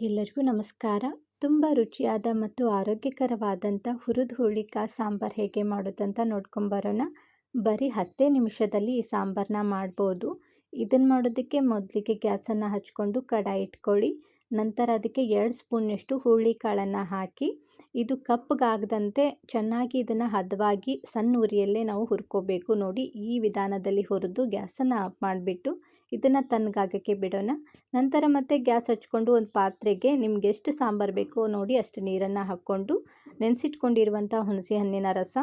ಎಲ್ಲರಿಗೂ ನಮಸ್ಕಾರ. ತುಂಬ ರುಚಿಯಾದ ಮತ್ತು ಆರೋಗ್ಯಕರವಾದಂಥ ಹುರಿದ ಹುಳಿಕಾ ಸಾಂಬಾರು ಹೇಗೆ ಮಾಡೋದಂತ ನೋಡ್ಕೊಂಬರೋಣ ಬರೀ ಹತ್ತೇ ನಿಮಿಷದಲ್ಲಿ ಈ ಸಾಂಬಾರನ್ನ ಮಾಡ್ಬೋದು. ಇದನ್ನು ಮಾಡೋದಕ್ಕೆ ಮೊದಲಿಗೆ ಗ್ಯಾಸನ್ನು ಹಚ್ಕೊಂಡು ಕಡಾಯಿ ಇಟ್ಕೊಳ್ಳಿ. ನಂತರ ಅದಕ್ಕೆ ಎರಡು ಸ್ಪೂನಷ್ಟು ಹುಳಿ ಕಾಳನ್ನು ಹಾಕಿ, ಇದು ಕಪ್ಪಗಾಗದಂತೆ ಚೆನ್ನಾಗಿ ಇದನ್ನು ಹದವಾಗಿ ಸಣ್ಣ ಉರಿಯಲ್ಲೇ ನಾವು ಹುರ್ಕೋಬೇಕು. ನೋಡಿ, ಈ ವಿಧಾನದಲ್ಲಿ ಹುರಿದು ಗ್ಯಾಸನ್ನು ಆಫ್ ಮಾಡಿಬಿಟ್ಟು ಇದನ್ನು ತಣ್ಣಗಾಗಕ್ಕೆ ಬಿಡೋಣ. ನಂತರ ಮತ್ತೆ ಗ್ಯಾಸ್ ಹಚ್ಕೊಂಡು ಒಂದು ಪಾತ್ರೆಗೆ ನಿಮ್ಗೆ ಎಷ್ಟು ಸಾಂಬಾರು ಬೇಕೋ ನೋಡಿ ಅಷ್ಟು ನೀರನ್ನು ಹಾಕ್ಕೊಂಡು ನೆನೆಸಿಟ್ಕೊಂಡಿರುವಂಥ ಹುಣಸೆ ಹಣ್ಣಿನ ರಸ,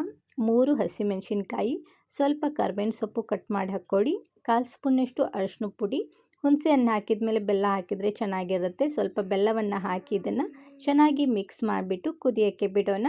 ಮೂರು ಹಸಿಮೆಣಸಿನ್ಕಾಯಿ, ಸ್ವಲ್ಪ ಕರ್ಬೇವಿನ ಸೊಪ್ಪು ಕಟ್ ಮಾಡಿ ಹಾಕ್ಕೊಳ್ಳಿ, ಕಾಲು ಸ್ಪೂನಷ್ಟು ಅರಶಿನ ಪುಡಿ ಹುಣಸೆ ಹಣ್ಣು ಹಾಕಿದ ಮೇಲೆ ಬೆಲ್ಲ ಹಾಕಿದರೆ ಚೆನ್ನಾಗಿರುತ್ತೆ. ಸ್ವಲ್ಪ ಬೆಲ್ಲವನ್ನು ಹಾಕಿ ಇದನ್ನು ಚೆನ್ನಾಗಿ ಮಿಕ್ಸ್ ಮಾಡಿಬಿಟ್ಟು ಕುದಿಯೋಕ್ಕೆ ಬಿಡೋಣ.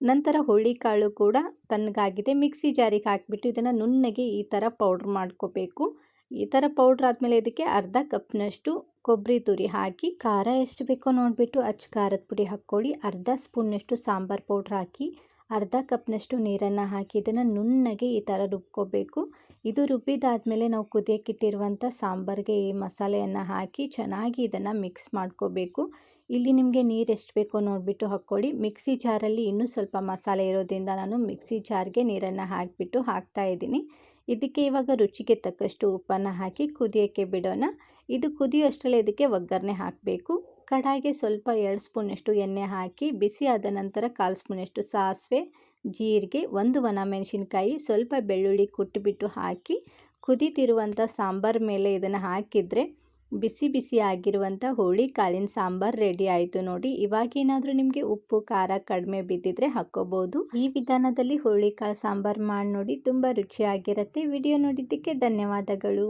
ನಂತರ ಹುಳ್ಳಿಕಾಳು ಕೂಡ ತಣ್ಣಗಾಗಿದೆ. ಮಿಕ್ಸಿ ಜಾರಿಗೆ ಹಾಕಿಬಿಟ್ಟು ಇದನ್ನು ನುಣ್ಣಗೆ ಈ ಥರ ಪೌಡ್ರ್ ಮಾಡ್ಕೋಬೇಕು. ಈ ಥರ ಪೌಡ್ರ್ ಆದಮೇಲೆ ಇದಕ್ಕೆ ಅರ್ಧ ಕಪ್ನಷ್ಟು ಕೊಬ್ಬರಿ ತುರಿ ಹಾಕಿ, ಖಾರ ಎಷ್ಟು ಬೇಕೋ ನೋಡಿಬಿಟ್ಟು ಅಚ್ಚ ಖಾರದ ಪುಡಿ ಹಾಕ್ಕೊಳ್ಳಿ. ಅರ್ಧ ಸ್ಪೂನ್ನಷ್ಟು ಸಾಂಬಾರು ಪೌಡ್ರ್ ಹಾಕಿ ಅರ್ಧ ಕಪ್ನಷ್ಟು ನೀರನ್ನು ಹಾಕಿ ಇದನ್ನು ನುಣ್ಣಗೆ ಈ ಥರ ರುಬ್ಕೋಬೇಕು. ಇದು ರುಬ್ಬಿದಾದಮೇಲೆ ನಾವು ಕುದಿಯೋಕ್ಕಿಟ್ಟಿರುವಂಥ ಸಾಂಬಾರಿಗೆ ಈ ಮಸಾಲೆಯನ್ನು ಹಾಕಿ ಚೆನ್ನಾಗಿ ಇದನ್ನು ಮಿಕ್ಸ್ ಮಾಡ್ಕೋಬೇಕು. ಇಲ್ಲಿ ನಿಮಗೆ ನೀರು ಎಷ್ಟು ಬೇಕೋ ನೋಡಿಬಿಟ್ಟು ಹಾಕ್ಕೊಳ್ಳಿ. ಮಿಕ್ಸಿ ಜಾರಲ್ಲಿ ಇನ್ನೂ ಸ್ವಲ್ಪ ಮಸಾಲೆ ಇರೋದ್ರಿಂದ ನಾನು ಮಿಕ್ಸಿ ಜಾರ್ಗೆ ನೀರನ್ನು ಹಾಕಿಬಿಟ್ಟು ಹಾಕ್ತಾ ಇದ್ದೀನಿ. ಇದಕ್ಕೆ ಇವಾಗ ರುಚಿಗೆ ತಕ್ಕಷ್ಟು ಉಪ್ಪನ್ನು ಹಾಕಿ ಕುದಿಯೋಕ್ಕೆ ಬಿಡೋಣ. ಇದು ಕುದಿಯೋ ಅಷ್ಟರಲ್ಲಿ ಇದಕ್ಕೆ ಒಗ್ಗರಣೆ ಹಾಕಬೇಕು. ಕಡಾಯಿಗೆ ಸ್ವಲ್ಪ ಎರಡು ಸ್ಪೂನಷ್ಟು ಎಣ್ಣೆ ಹಾಕಿ, ಬಿಸಿ ಆದ ನಂತರ ಕಾಲು ಸ್ಪೂನಷ್ಟು ಸಾಸಿವೆ, ಜೀರಿಗೆ, ಒಂದು ಒಣ ಮೆಣಸಿನ್ಕಾಯಿ, ಸ್ವಲ್ಪ ಬೆಳ್ಳುಳ್ಳಿ ಕುಟ್ಟಿಬಿಟ್ಟು ಹಾಕಿ, ಕುದೀತಿರುವಂಥ ಸಾಂಬಾರು ಮೇಲೆ ಇದನ್ನು ಹಾಕಿದರೆ ಬಿಸಿ ಬಿಸಿ ಆಗಿರುವಂಥ ಹುಳಿ ಕಾಳಿನ ಸಾಂಬಾರು ರೆಡಿ ಆಯಿತು ನೋಡಿ. ಇವಾಗೇನಾದರೂ ನಿಮಗೆ ಉಪ್ಪು, ಖಾರ ಕಡಿಮೆ ಬಿದ್ದಿದ್ರೆ ಹಾಕ್ಕೋಬೋದು. ಈ ವಿಧಾನದಲ್ಲಿ ಹುಳಿ ಕಾಳು ಸಾಂಬಾರು ಮಾಡಿ ನೋಡಿ, ತುಂಬ ರುಚಿಯಾಗಿರುತ್ತೆ. ವಿಡಿಯೋ ನೋಡಿದ್ದಕ್ಕೆ ಧನ್ಯವಾದಗಳು.